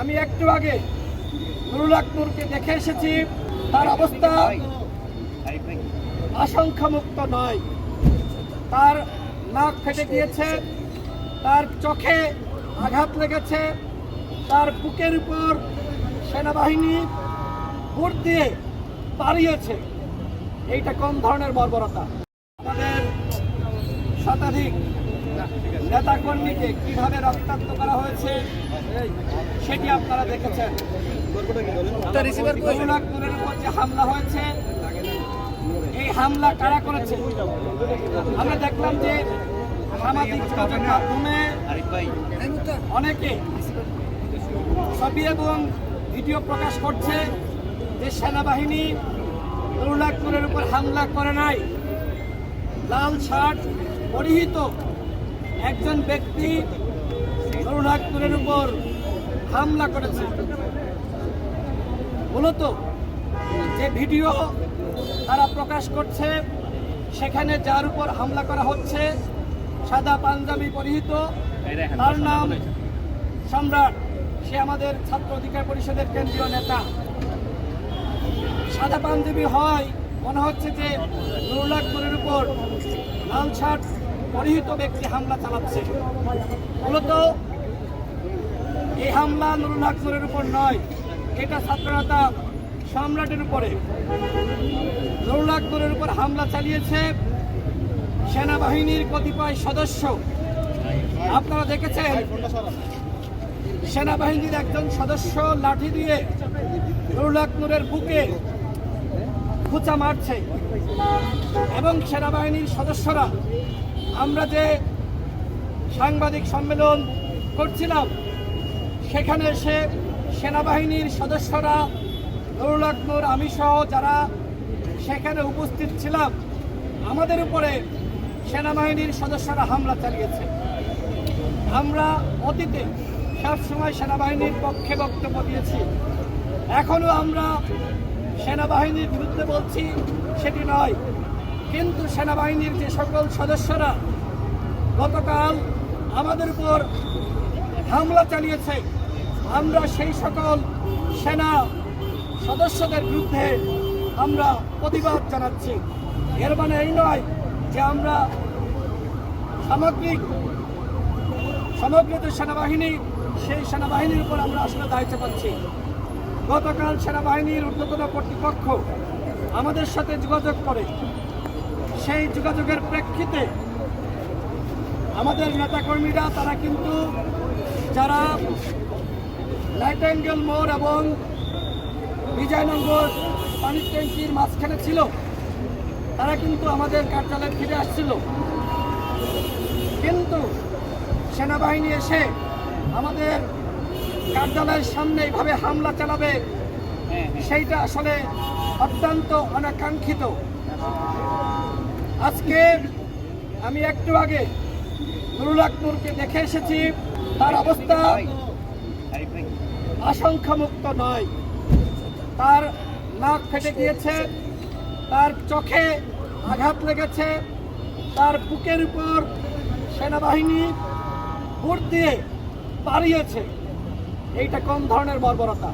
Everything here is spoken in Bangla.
আমি একটু আগে নুরুল আকনুরকে দেখে এসেছি। তার অবস্থা আশঙ্কামুক্ত নয়। তার নাক ফেটে গিয়েছে, তার চোখে আঘাত লেগেছে, তার বুকের উপর সেনাবাহিনী বুট দিয়ে পালিয়েছে। এইটা কোন ধরনের বর্বরতা? আমাদের শতাধিক নেতাকর্মীকে কীভাবে রক্তাক্ত করা হয়েছে সেটি আপনারা দেখেছেন। রঘুনাথপুরের উপর যে হামলা হয়েছে, এই হামলা কারা করেছে? আমরা দেখলাম যে সামাজিক যোগাযোগ মাধ্যমে অনেকে ছবি এবং ভিডিও প্রকাশ করছে যে সেনাবাহিনী রঘুনাথপুরের উপর হামলা করে নাই। লাল শার্ট পরিহিত একজন ব্যক্তি রঘুনাথপুরের উপর হামলা করেছে। মূলত যে ভিডিও তারা প্রকাশ করছে, সেখানে যার উপর হামলা করা হচ্ছে, সাদা পাঞ্জাবি পরিহিত, তার নাম সম্রাট। সে আমাদের ছাত্র অধিকার পরিষদের কেন্দ্রীয় নেতা। সাদা পাঞ্জাবি হয়, মনে হচ্ছে যে নুরুল্লাহপুরের উপর লাল শার্ট পরিহিত ব্যক্তি হামলা চালাচ্ছে। মূলত এই হামলা নুরুল আকবরের উপর নয়, এটা ছাত্রনেতা সম্রাটের উপরে। নুরুল আকবরের উপর হামলা চালিয়েছে সেনাবাহিনীর কতিপয় সদস্য। আপনারা দেখেছেন? সেনাবাহিনীর একজন সদস্য লাঠি দিয়ে নুরুল আকবরের বুকে খুচা মারছে এবং সেনাবাহিনীর সদস্যরা আমরা যে সাংবাদিক সম্মেলন করছিলাম, সেখানে এসে সেনাবাহিনীর সদস্যরা নুরুল আকবর আমি সহ যারা সেখানে উপস্থিত ছিলাম, আমাদের উপরে সেনাবাহিনীর সদস্যরা হামলা চালিয়েছে। আমরা অতীতে সবসময় সেনাবাহিনীর পক্ষে বক্তব্য দিয়েছি। এখনও আমরা সেনাবাহিনীর বিরুদ্ধে বলছি, সেটি নয়। কিন্তু সেনাবাহিনীর যে সকল সদস্যরা গতকাল আমাদের উপর হামলা চালিয়েছে, আমরা সেই সকল সেনা সদস্যদের বিরুদ্ধে আমরা প্রতিবাদ জানাচ্ছি। এর মানে এই নয় যে আমরা সামগ্রিক সমগ্র সেনাবাহিনী, সেই সেনাবাহিনীর উপর আমরা আসলে দায়িত্ব পাচ্ছি। গতকাল সেনাবাহিনীর ঊর্ধ্বতন কর্তৃপক্ষ আমাদের সাথে যোগাযোগ করে সেই যোগাযোগের প্রেক্ষিতে আমাদের নেতাকর্মীরা, তারা কিন্তু যারা লাইট অ্যাঙ্গেল মোড় এবং বিজয়নগর পানির ট্যাঙ্কির মাঝখানে ছিল, তারা কিন্তু আমাদের কার্যালয়ে ফিরে আসছিল। কিন্তু সেনাবাহিনী এসে আমাদের কার্যালয়ের সামনে এইভাবে হামলা চালাবে, সেইটা আসলে অত্যন্ত অনাকাঙ্ক্ষিত। আজকে আমি একটু আগে নুরুল আকনুরকে দেখে এসেছি। তার অবস্থা আশঙ্কামুক্ত নয়। তার নাক ফেটে গিয়েছে, তার চোখে আঘাত লেগেছে, তার বুকের উপর সেনাবাহিনী বুট দিয়ে পালিয়েছে এইটা কোন ধরনের বর্বরতা?